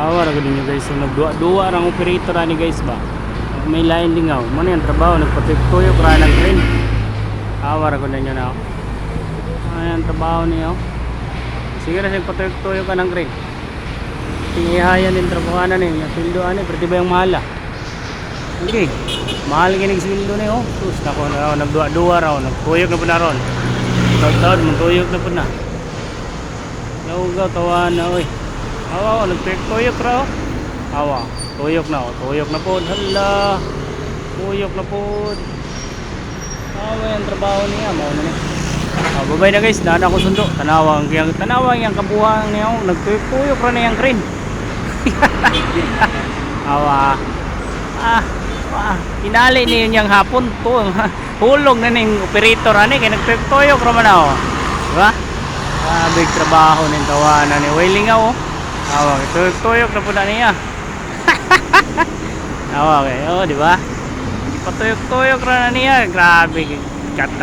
Awa ra gud guys. So nagduwa-duwa rang operator ani guys ba. May lain lingaw. Mo yung trabaho nagpatuyok ra ng crane. Awa ra gud ninyo na. Ayan trabaho niyo. Sige ra sing patuyok-tuyok ka crane. Tingihayan din trabaho na ni. Pildo ani, pwede ba yung mahala? Okay. Mahal kinig sweldo ni oh. Sus nako na nagduwa-duwa raw, nagtuyok na po na ron. Tawad mo tuyok na po na. Naugaw tawa na oy. Awa, oh, nagtuyok raw. Awa, tuyok na oh, tuyok na po. Hala. Tuyok na po. Awa yung trabaho niya, mao na ni. Ah, babay na guys, daan ako sundo. Tanawang yang tanawang yang kabuhang niya, oh. nagtuyok ra na yang crane. Awa. Ah, ah, pinali niyo niyang hapon to. Hulog na ning operator ani kay nagtuyok ra man ako. Diba? Ah, big trabaho ning tawanan ni Wailing oh. Awa, tuyok na po na niya. Awa, okay. Oh, di ba? Patuyok-tuyok ra na niya. Grabe. Kata